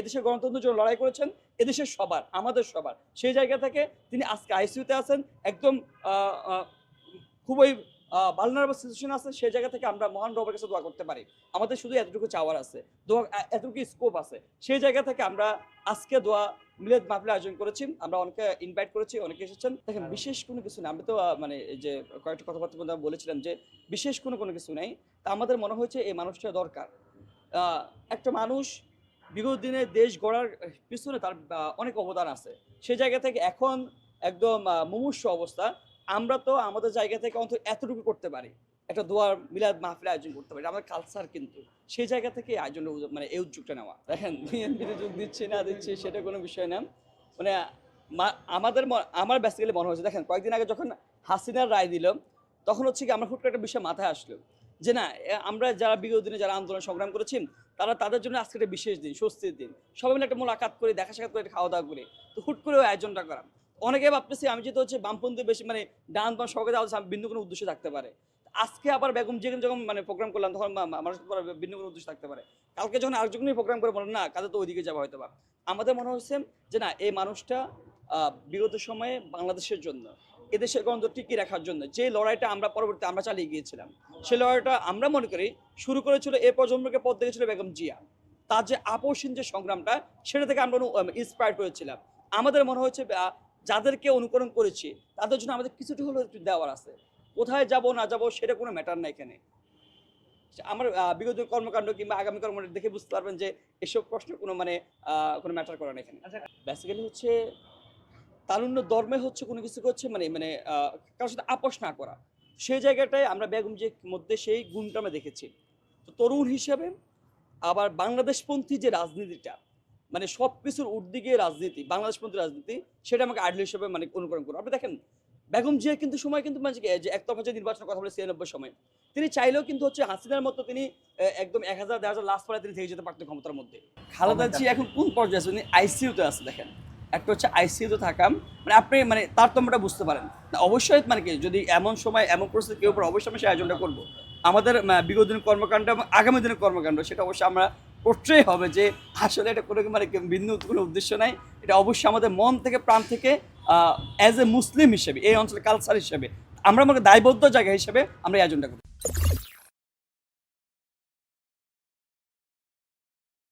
এদেশের গণতন্ত্রের জন্য লড়াই করেছেন এদেশের সবার আমাদের সবার। সেই জায়গা থেকে তিনি আজকে আইসিইউতে আছেন একদম খুবই ভালনারেবল সিচুয়েশন আছে সেই জায়গা থেকে আমরা মহান রবের কাছে দোয়া করতে পারি। আমাদের শুধু এতটুকু চাওয়ার আছে দোয়া এতটুকু স্কোপ আছে। সেই জায়গা থেকে আমরা আজকে দোয়া মিলাদ মাহফিল আয়োজন করেছি আমরা অনেকে ইনভাইট করেছি অনেকে এসেছেন। দেখেন বিশেষ কোনো কিছু নেই। আমি তো মানে যে কয়েকটা কথাবার্তা মধ্যে বলেছিলাম যে বিশেষ কোনো কোনো কিছু নেই। তা আমাদের মনে হয়েছে এই মানুষটা দরকার। একটা মানুষ বিগত দিনে দেশ গড়ার পিছনে তার অনেক অবদান আছে। সে জায়গা থেকে এখন একদম মুমূর্ষু অবস্থা। আমরা তো আমাদের জায়গা থেকে অন্তত এতটুকু করতে পারি। একটা দোয়ার মিলাদ মাহফিল আয়োজন করতে পারি। আমাদের কালচার কিন্তু। সেই জায়গা থেকে আয়োজন মানে এই উদ্যোগটা নেওয়া। দেখেন বিএনপিতে যোগ দিচ্ছে না দিচ্ছে, সেটা কোনো বিষয় না। মানে আমাদের আমার বেসিক্যালি মনে হয়েছে, দেখেন, কয়েকদিন আগে যখন হাসিনার রায় দিল, তখন হচ্ছে কি, আমার হুট একটা বিষয় মাথায় আসলো। যে না আমরা যারা বিগত দিনে যারা আন্দোলন সংগ্রাম করেছি তারা তাদের জন্য আজকে একটা বিশেষ দিন, স্বস্তির দিন। সবাই মিলে একটা মোলাকাত করে দেখা সাক্ষাৎ করে খাওয়া দাওয়া করি। তো হুট করে ওই আয়োজনটা করা। অনেকে ভাবতেছি, আমি যেহেতু হচ্ছে বামপন্থী বেশি মানে ডান বা সরকার যাওয়া ভিন্ন কোনো উদ্দেশ্য থাকতে পারে। আজকে আবার বেগম যেখানে যখন মানে প্রোগ্রাম করলাম, তখন মা- মা- মানুষ পরে ভিন্ন কোনো উদ্দেশ্য থাকতে পারে। কালকে যখন আরেকজনই প্রোগ্রাম করে বলেন না, কাজে তো ওইদিকে যাওয়া হয়তো বা আমাদের মনে হচ্ছে যে না, এই মানুষটা বিগত সময়ে বাংলাদেশের জন্য এদেশের গন্ধ টিকিয়ে রাখার জন্য যে লড়াইটা আমরা পরবর্তী আমরা চালিয়ে গিয়েছিলাম সেই লড়াইটা আমরা মনে করি শুরু করেছিল এ প্রজন্মকে পথ দেখেছিল বেগম জিয়া। তার যে আপোষহীন যে সংগ্রামটা সেটা থেকে আমরা ইন্সপায়ার্ড হয়েছিলাম। আমাদের মনে হচ্ছে আহ, যাদেরকে অনুকরণ করেছি তাদের জন্য আমাদের কিছুটা হলেও একটু দেওয়ার আছে। কোথায় যাব না যাব সেটা কোনো ম্যাটার না এখানে। আমার বিগত কর্মকাণ্ড কিংবা আগামী কর্মকাণ্ড দেখে বুঝতে পারবেন যে এসব প্রশ্ন কোনো মানে কোনো ম্যাটার করে না এখানে। বেসিক্যালি হচ্ছে তারুণ্য ধর্মে হচ্ছে কোনো কিছু হচ্ছে মানে মানে কারোর সাথে আপোষ না করা। সেই জায়গাটায় আমরা বেগম যে মধ্যে সেই গুণটা আমরা দেখেছি। তো তরুণ হিসেবে আবার বাংলাদেশপন্থী যে রাজনীতিটা মানে সব কিছুর উর্দিকে রাজনীতি বাংলাদেশপন্থী রাজনীতি সেটা আমাকে আইডল হিসেবে মানে অনুকরণ করো আপনি দেখেন বেগম জিয়া কিন্তু সময় কিন্তু মানে যে একতরফা যে নির্বাচনের কথা বলে ছিয়ানব্বই সময় তিনি চাইলেও কিন্তু হচ্ছে হাসিনার মতো তিনি একদম এক হাজার দেড় হাজার লাস্ট পরে তিনি থেকে যেতে পারতেন ক্ষমতার মধ্যে। খালেদা জিয়া এখন কোন পর্যায়ে আছে? উনি আইসিইউতে আছে দেখেন। একটা হচ্ছে আইসিইউতে থাকাম মানে আপনি মানে তারতম্যটা বুঝতে পারেন। অবশ্যই মানে কি, যদি এমন সময়, এমন পরিস্থিতি কেউ পরে অবশ্যই আমরা সেই আয়োজনটা করব। আমাদের বিগত দিনের কর্মকাণ্ড এবং আগামী দিনের কর্মকাণ্ড, সেটা অবশ্যই আমরা করতেই হবে যে, আসলে এটা কোনো মানে ভিন্ন কোনো উদ্দেশ্য নাই। এটা অবশ্যই আমাদের মন থেকে, প্রাণ থেকে অ্যাজ এ মুসলিম হিসেবে, এই অঞ্চলের কালচার হিসেবে, আমরা আমাকে দায়বদ্ধ জায়গা হিসেবে আমরা এই আয়োজনটা করি